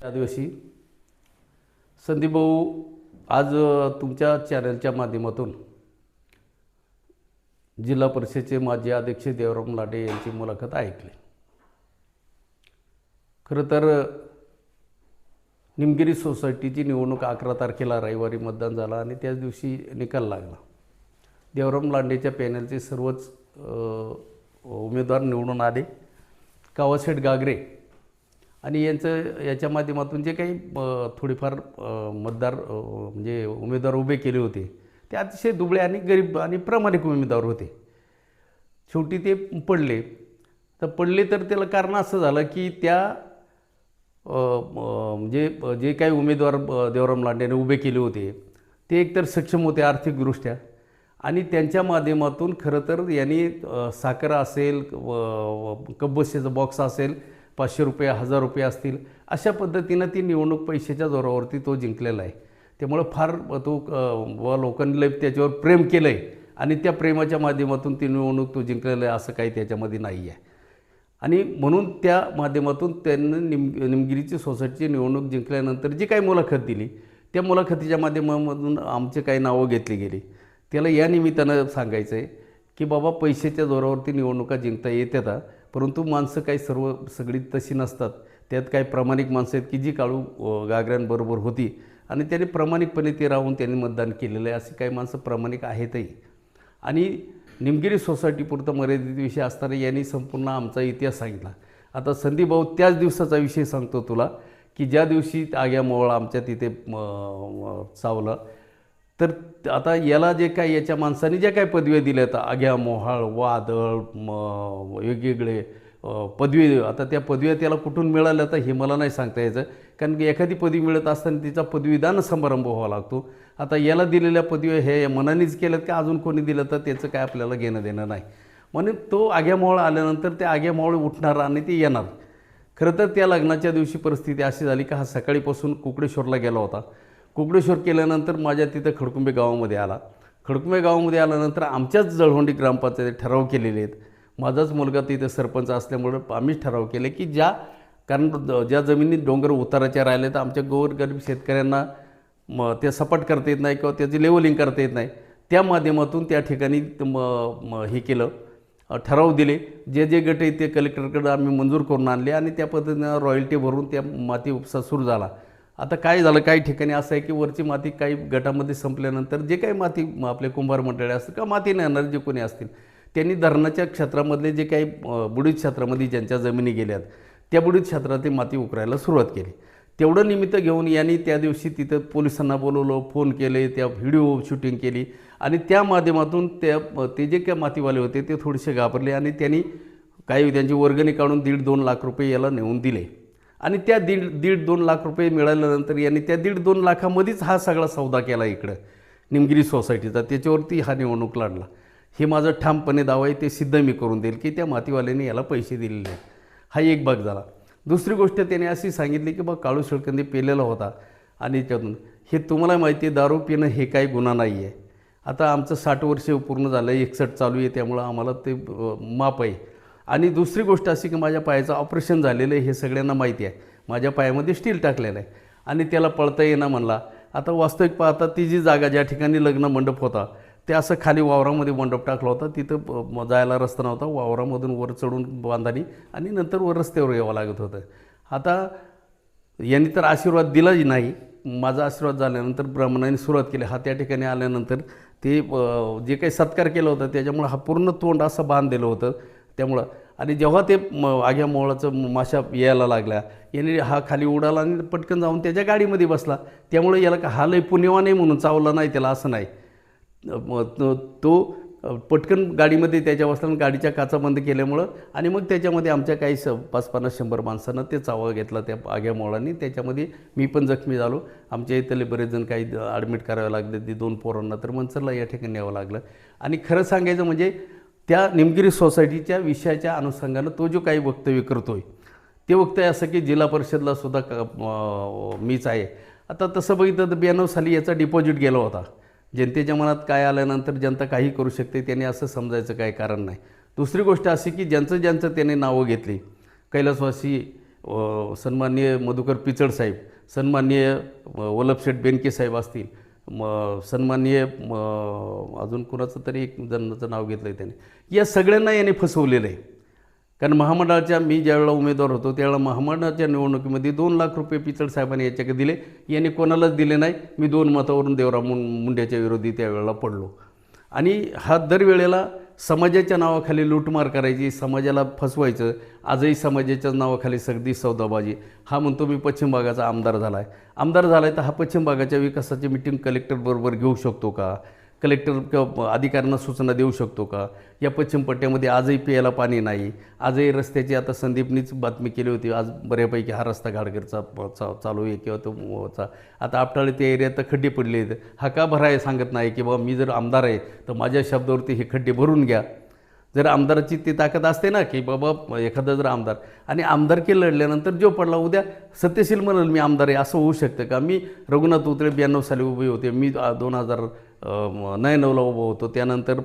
त्या दिवशी संदीप भाऊ आज तुमच्या चॅनलच्या माध्यमातून जिल्हा परिषदेचे माजी अध्यक्ष देवराम लाटे यांची मुलाखत ऐकली. खरं तर निमगिरी सोसायटीची निवडणूक अकरा तारखेला रविवारी मतदान झालं आणि त्याच दिवशी निकाल लागला. देवराम लांडेच्या पॅनलचे सर्वच उमेदवार निवडून आले. कावासेठ गागरे आणि यांचं याच्या माध्यमातून जे काही थोडेफार थोडीफार मतदार म्हणजे उमेदवार उभे केले होते ते अतिशय दुबळे आणि गरीब आणि प्रामाणिक उमेदवार होते. शेवटी ते पडले. तर पडले तर त्याला कारण असं झालं की त्या म्हणजे जे काही उमेदवार देवराम लांडेने उभे केले होते ते एकतर सक्षम होते आर्थिकदृष्ट्या आणि त्यांच्या माध्यमातून खरं तर यांनी साखर असेल व- कब्बशीचा बॉक्स असेल पाचशे रुपये हजार रुपये असतील अशा पद्धतीनं ती निवडणूक पैशाच्या जोरावरती तो जिंकलेला आहे. त्यामुळं फार तो व लोकांनी लय त्याच्यावर प्रेम केलं आहे आणि त्या प्रेमाच्या माध्यमातून ती निवडणूक तो जिंकलेला आहे असं काही त्याच्यामध्ये नाही आहे. आणि म्हणून त्या माध्यमातून त्यांनी निम निमगिरीची सोसायटीची निवडणूक जिंकल्यानंतर जी काही मुलाखत दिली त्या मुलाखतीच्या माध्यमामधून आमचे काही नावं घेतली गेली. त्याला या निमित्तानं सांगायचं आहे की बाबा पैशाच्या जोरावरती निवडणुका जिंकता येतात परंतु माणसं काही सर्व सगळी तशी नसतात. त्यात काही प्रामाणिक माणसं आहेत की जी काळू गागऱ्यांबरोबर होती. आणि त्यांनी प्रामाणिकपणे ते राहून त्यांनी मतदान केलेलं आहे अशी काही माणसं प्रामाणिक आहेतही. आणि निमगिरी सोसायटीपुरता मर्यादित विषय असताना यांनी संपूर्ण आमचा इतिहास सांगितला. आता संदीप भाऊ त्याच दिवसाचा विषय सांगतो तुला की ज्या दिवशी आग्या मोहळा आमच्या तिथे चावला चावलं तर आता याला जे काय याच्या माणसाने ज्या काय पदव्या दिल्या आहेत आग्या मोहाळ वादळ म, वेगवेगळे पदवी आता त्या पदव्या त्याला कुठून मिळाल्या तर हे मला नाही सांगता यायचं. कारण की एखादी पदवी मिळत असताना तिचा पदवीदान समारंभ व्हावा लागतो. आता याला दिलेल्या पदव्या हे मनानेच केल्यात का अजून कोणी दिलं तर त्याचं काय आपल्याला घेणं देणं नाही. म्हणून तो आग्यामोळ आल्यानंतर ते आग्यामोळ उठणार आणि ते येणार. खरं तर त्या लग्नाच्या दिवशी परिस्थिती अशी झाली का हा सकाळीपासून कुकडेश्वरला गेला होता. कुकडेश्वर केल्यानंतर माझ्या तिथं खडकुंबे गावामध्ये आला. खडकुंबे गावामध्ये आल्यानंतर आमच्याच जळवंडी ग्रामपंचायतीत ठराव केलेले आहेत. माझाच मुलगा तिथे सरपंच असल्यामुळं आम्हीच ठराव केले की ज्या कारण ज्या जमिनी डोंगर उताराच्या राहिल्या तर आमच्या गोरगरीब शेतकऱ्यांना म ते सपाट करता येत नाही किंवा त्याची लेवलिंग करता येत नाही. त्या माध्यमातून त्या ठिकाणी म म हे केलं ठराव दिले. जे जे गट आहेत ते कलेक्टरकडे आम्ही मंजूर करून आणले आणि त्या पद्धतीनं रॉयल्टी भरून त्या माती उपसा सुरू झाला. आता काय झालं काही ठिकाणी असं आहे की वरची माती काही गटामध्ये संपल्यानंतर जे काही माती आपले कुंभार मंडळी असतील किंवा माती नेणारे जे कोणी असतील त्यांनी धरणाच्या क्षेत्रामधले जे काही बुडीत क्षेत्रामध्ये ज्यांच्या जमिनी गेल्यात त्या बुडीत क्षेत्रात माती उकरायला सुरुवात केली. तेवढं निमित्त घेऊन यांनी त्या दिवशी तिथं पोलिसांना बोलवलं फोन केले त्या व्हिडिओ शूटिंग केली आणि त्या माध्यमातून त्या ते जे काही मातीवाले होते ते थोडेसे घाबरले आणि त्यांनी काही त्यांची वर्गणी काढून दीड दोन लाख रुपये याला नेऊन दिले. आणि त्या दीड दीड दोन लाख रुपये मिळाल्यानंतर यांनी त्या दीड दोन लाखामध्येच हा सगळा सौदा केला इकडं निमगिरी सोसायटीचा. त्याच्यावरती हा निवडणूक लढला. हे माझं ठामपणे दावा आहे ते सिद्ध मी करून देईल की त्या मातीवाल्याने याला पैसे दिलेले आहेत. हा एक भाग झाला. दुसरी गोष्ट त्याने अशी सांगितली की बा काळू शेळकंदी पेलेला होता आणि त्यातून हे तुम्हाला माहिती आहे दारू पिणं हे काही गुन्हा नाही आहे आता आमचं साठ वर्ष पूर्ण झालं आहे एकसठ चालू आहे त्यामुळं आम्हाला ते माप आहे. आणि दुसरी गोष्ट अशी की माझ्या पायाचं ऑपरेशन झालेलं आहे हे सगळ्यांना माहिती आहे. माझ्या पायामध्ये स्टील टाकलेलं आहे. आणि त्याला पळता येणं म्हणला. आता वास्तविक पाहता ती जी जागा ज्या ठिकाणी लग्न मंडप होता ते असं खाली वावरामध्ये मंडप टाकला होता. तिथं जायला रस्ता नव्हता. वावरामधून वर चढून बांधानी आणि नंतर वर रस्त्यावर यावं लागत होतं. आता यांनी तर आशीर्वाद दिलाही नाही. माझा आशीर्वाद झाल्यानंतर ब्राह्मणाने सुरुवात केली. हा त्या ठिकाणी आल्यानंतर ते जे काही सत्कार केला होता त्याच्यामुळं हा पूर्ण तोंड असं बांधलेलं होतं. त्यामुळं. आणि जेव्हा ते म आग्या मोहळाचं माशा यायला लागल्या याने हा खाली उडाला आणि पटकन जाऊन त्याच्या गाडीमध्ये बसला. त्यामुळे याला का हा लय पुण्यवा नाही म्हणून चावला नाही त्याला असं नाही. मग तो तो पटकन गाडीमध्ये त्याच्या बसला गाडीच्या काचा बंद केल्यामुळं आणि मग त्याच्यामध्ये आमच्या काही स पाच पन्नास शंभर माणसानं ते चावा घेतला त्या आग्या मोळाने त्याच्यामध्ये मी पण जखमी झालो. आमच्या इथले बरेच जण काही ॲडमिट करावे लागले. ते दोन पोरांना तर मनसरला या ठिकाणी न्यावं लागलं. आणि खरं सांगायचं म्हणजे त्या निमगिरी सोसायटीच्या विषयाच्या अनुषंगानं तो जो काही वक्तव्य करतो आहे ते वक्तव्य असं की जिल्हा परिषदला सुद्धा क- मीच आहे. आता तसं बघितलं तर ब्याण्णव साली याचा डिपॉझिट गेला होता. जनतेच्या मनात काय आल्यानंतर जनता काही करू शकते त्याने असं समजायचं काही कारण नाही. दुसरी गोष्ट अशी की ज्यांचं ज्यांचं त्याने नावं घेतली कैलासवासी सन्माननीय मधुकर पिचड साहेब सन्माननीय वल्लभशेठ बेनके साहेब असतील म सन्माननीय अजून कुणाचं तरी एक जणाचं नाव घेतलं आहे त्याने. या सगळ्यांना याने फसवलेलं आहे. कारण महामंडळाच्या मी ज्यावेळेला उमेदवार होतो त्यावेळेला महामंडळाच्या निवडणुकीमध्ये दोन लाख रुपये पिचड साहेबांनी याच्याकडे दिले. याने कोणालाच दिले नाही. मी दोन मतावरून देवराम मुं मुंड्याच्या विरोधी त्यावेळेला पडलो. आणि हा दरवेळेला समाजाच्या नावाखाली लूटमार करायची समाजाला फसवायचं आजही समाजाच्या नावाखाली सगदी सौदाबाजी. हा म्हणतो मी पश्चिम भागाचा आमदार झाला आहे आमदार झाला आहे तर हा पश्चिम भागाच्या विकासाची मिटिंग कलेक्टरबरोबर घेऊ शकतो का? कलेक्टर किंवा अधिकाऱ्यांना सूचना देऊ शकतो का? या पश्चिम पट्ट्यामध्ये आजही प्यायला पाणी नाही. आजही रस्त्याची आता संदीपनीच बातमी केली होती. आज बऱ्यापैकी हा रस्ता घाडगरचा चा चालू आहे किंवा तो चा आता आपटाळे त्या एरियात तर खड्डे पडले आहेत. हा का भराय सांगत नाही की बाबा मी जर आमदार आहे तर माझ्या शब्दावरती हे खड्डे भरून घ्या. जर आमदाराची ती ताकद असते ना की बाबा एखादा जर आमदार आणि आमदारकी लढल्यानंतर जो पडला उद्या सत्यशील म्हणाल मी आमदार आहे असं होऊ शकतं का? मी रघुनाथ उतरे ब्याण्णव साली उभे होते. मी दोन हजार नव्याण्णवला उभा होतो. त्यानंतर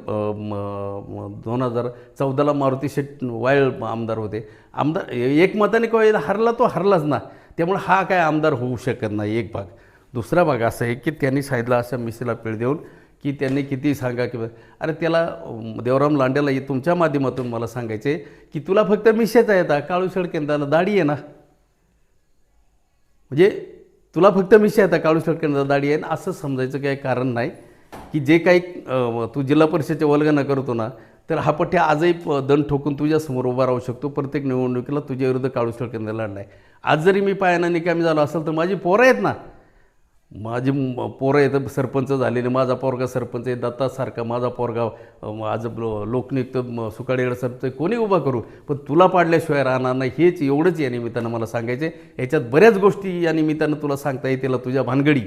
दोन हजार चौदाला मारुती शेट वायल आमदार होते. आमदार एक मताने किंवा हरला तो हरलाच ना. त्यामुळे हा काय आमदार होऊ शकत नाही एक भाग. दुसरा भाग असा आहे की त्यांनी साईडला अशा मिसेला पीळ देऊन की त्यांनी किती सांगा किंवा अरे त्याला देवराम लांडेला तुमच्या माध्यमातून मला सांगायचे की तुला फक्त मिशेचा येता काळू केंद्राला दाढी आहे ना. म्हणजे तुला फक्त मिशे येता काळू केंद्राला दाढी आहे ना असं समजायचं काही कारण नाही. की जे काही तू जिल्हा परिषदेच्या वल्गना करतो ना तर हा पठ्या आजही प- दंड ठोकून तुझ्यासमोर उभा राहू शकतो. प्रत्येक निवडणुकीला तुझ्या विरुद्ध काळू केंद्र लढलाय. आज जरी मी पायानं निकामी झालो असेल तर माझी पोरं आहेत ना. माझी पोरं आहेत सरपंच झालेले. माझा पोरगा सरपंच आहे दत्तासारखा माझा पोरगा आज लो- लोकनियुक्त सुकाडेगड सरपंच कोणी उभा करू? पण तुला पाडल्याशिवाय राहणार नाही हेच एवढंच या निमित्तानं मला सांगायचे याच्यात बऱ्याच गोष्टी या निमित्तानं तुला सांगता येतील तुझ्या भानगडी.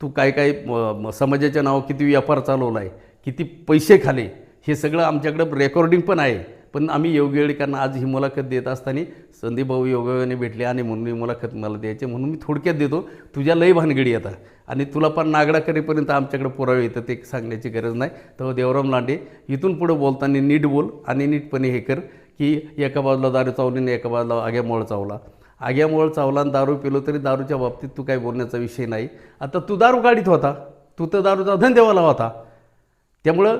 तू काय काय म- समाजाच्या नावावर किती व्यापार चालवला आहे किती पैसे खाले हे सगळं आमच्याकडं रेकॉर्डिंग पण आहे. पण आम्ही योगवेळीकांना आज ही मुलाखत देत असताना संदीप भाऊ योगाने भेटले आणि म्हणून ही मुलाखत मला द्यायची म्हणून मी थोडक्यात देतो तुझ्या लय भानगडी येतात आणि तुला पण नागडा करेपर्यंत आमच्याकडे पुरावे येतं ते सांगण्याची गरज नाही. तर देवराम लांडे इथून पुढं बोलताना नीट बोल आणि नीटपणे हे कर की एका बाजूला दारू चावली आणि एका बाजूला आग्यामोळ चावला. आग्यामुळं चावलान दारू पिलो तरी दारूच्या बाबतीत तू काही बोलण्याचा विषय नाही. आता तू दारू गाडीत होता. तू तर दारूचा धंदेवाला होता. त्यामुळं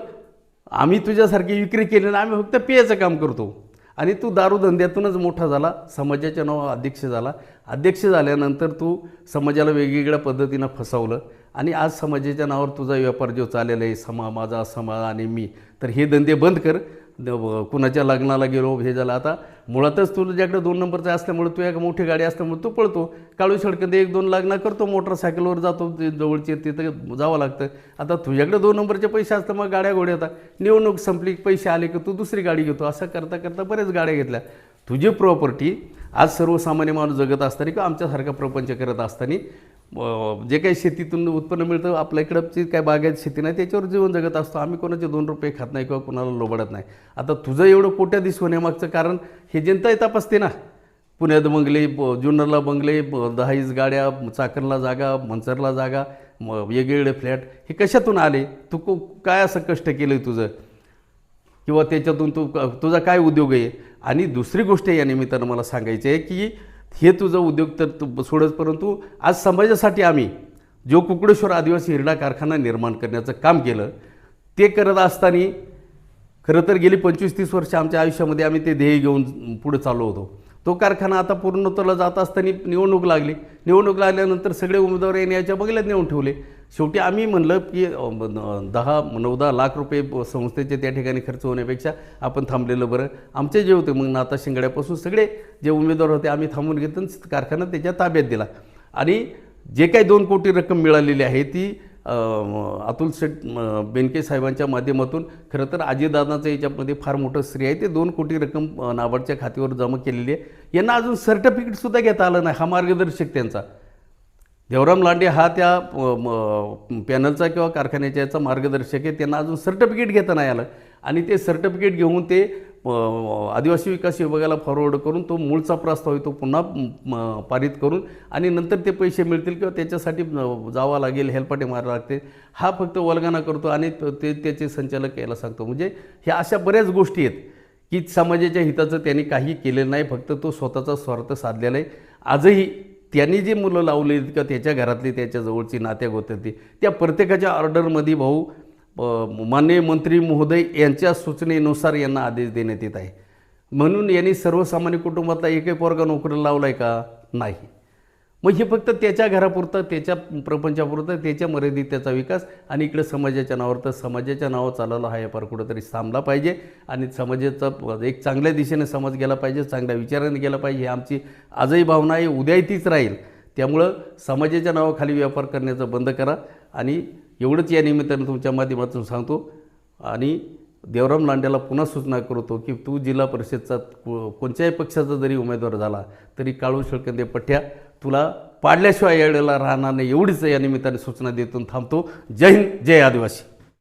आम्ही तुझ्यासारखी विक्री केली आणि आम्ही फक्त पियाचं काम करतो. आणि तू दारूधंद्यातूनच मोठा झाला समाजाच्या नावा अध्यक्ष झाला. अध्यक्ष झाल्यानंतर तू समाजाला वेगवेगळ्या पद्धतीनं फसवलं. आणि आज समाजाच्या नावावर तुझा व्यापार जो चाललेला आहे समा माझा समा आणि मी तर हे धंदे बंद कर. कुणाच्या लग्नाला गेलो हे झालं. आता मुळातच तुझ्याकडे दोन नंबरचा असल्यामुळे तू एक मोठी गाडी असल्यामुळे तू पळतो. काळू सडकमध्ये एक दोन लग्न करतो मोटरसायकलवर जातो जवळचे तिथं जावं लागतं. आता तुझ्याकडे दोन नंबरचे पैसे असतं मग गाड्या घोड्या येतात निवडणूक संपली पैसे आले की तू दुसरी गाडी घेतो. असं करता करता बऱ्याच गाड्या घेतल्या. तुझी प्रॉपर्टी आज सर्वसामान्य माणूस जगत असताना किंवा आमच्यासारखा प्रपंच करत असताना जे काही शेतीतून उत्पन्न मिळतं आपल्या इकडची काय बागायत शेती नाही त्याच्यावर जीवन जगत असतो. आम्ही कोणाचे दोन रुपये खात नाही किंवा कोणाला लोबडत नाही. आता तुझं एवढं कोट्या दिस होण्यामागचं कारण हे जनता तपासते ना. पुण्यात बंगले ब- जुन्नरला बंगले ब- दहाईस गाड्या चाकणला जागा मंचरला जागा वेगवेगळे फ्लॅट हे कशातून आले? तू को- काय असं कष्ट केलं आहे तुझं? किंवा त्याच्यातून तू तुझा काय उद्योग आहे? आणि दुसरी गोष्ट या निमित्तानं मला सांगायची आहे की हे तुझं उद्योग तर तू सोडच परंतु आज समाजासाठी आम्ही जो कुकडेश्वर आदिवासी हिरडा कारखाना निर्माण करण्याचं काम केलं ते करत असताना खरं तर गेली पंचवीस तीस वर्ष आमच्या आयुष्यामध्ये आम्ही ते ध्येय घेऊन पुढे चालू होतो. तो कारखाना आता पूर्णत्वाला जात असताना निवडणूक लागली. निवडणूक लागल्यानंतर सगळे उमेदवार येण्याच्या बगल्यात नेऊन ठेवले. शेवटी आम्ही म्हणलं की दहा नऊ दहा लाख रुपये संस्थेचे त्या ठिकाणी खर्च होण्यापेक्षा आपण थांबलेलं बरं. आमचे जे होते मग नाता शिंगड्यापासून सगळे जे उमेदवार होते आम्ही थांबून घेतो आणि कारखाना त्याच्या ताब्यात दिला. आणि जे काही दोन कोटी रक्कम मिळालेली आहे ती अतुल शेठ बेनके साहेबांच्या माध्यमातून खरं तर अजितदादांचं याच्यामध्ये फार मोठं श्रेय आहे. ते दोन कोटी रक्कम नाबार्डच्या खात्यावर जमा केलेली आहे. यांना अजून सर्टिफिकेटसुद्धा घेता आलं नाही. हा मार्गदर्शक त्यांचा. देवराम लांडे हा त्या म, पॅनलचा किंवा कारखान्याच्या याचा मार्गदर्शक आहे. त्यांना अजून सर्टिफिकेट घेता नाही आलं. आणि ते सर्टिफिकेट घेऊन ते आदिवासी विकास विभागाला फॉरवर्ड करून तो मूळचा प्रस्ताव आहे तो पुन्हा पारित करून आणि नंतर ते पैसे मिळतील किंवा त्याच्यासाठी जावं लागेल हेलपाटे मारावं लागते हा फक्त वलगाना करतो आणि ते त्याचे संचालक यायला सांगतो. म्हणजे ह्या अशा बऱ्याच गोष्टी आहेत की समाजाच्या हिताचं त्यांनी काही केलेलं नाही. फक्त तो स्वतःचा स्वार्थ साधलेला आहे. आजही त्यांनी जी मुलं लावली का त्याच्या घरातली त्याच्याजवळची नात्याक होते ती त्या प्रत्येकाच्या ऑर्डरमध्ये भाऊ माननीय मंत्री महोदय यांच्या सूचनेनुसार यांना आदेश देण्यात येत आहे. म्हणून यांनी सर्वसामान्य कुटुंबातला एकही पोरगा नोकरीला लावला आहे का? नाही. मग हे फक्त त्याच्या घरापुरतं त्याच्या प्रपंचापुरतं त्याच्या मर्यादित त्याचा विकास आणि इकडे समाजाच्या नावावर. तर समाजाच्या नावावर चालवला हा व्यापार कुठंतरी थांबला पाहिजे आणि समाजाचा एक चांगल्या दिशेने समाज गेला पाहिजे चांगल्या विचाराने गेला पाहिजे. ही आमची आजही भावना आहे उद्याही तीच राहील. त्यामुळं समाजाच्या नावाखाली व्यापार करण्याचं बंद करा आणि एवढंच या निमित्तानं तुमच्या माध्यमातून सांगतो. आणि देवराम लांड्याला पुन्हा सूचना करतो की तू जिल्हा परिषदचा कोणत्याही पक्षाचा जरी उमेदवार झाला तरी काळू शेळकंदे पठ्या तुला पाडल्याशिवाय यावेळेला राहणार नाही. एवढीच या निमित्ताने सूचना देतून थांबतो. जय हिंद जय आदिवासी.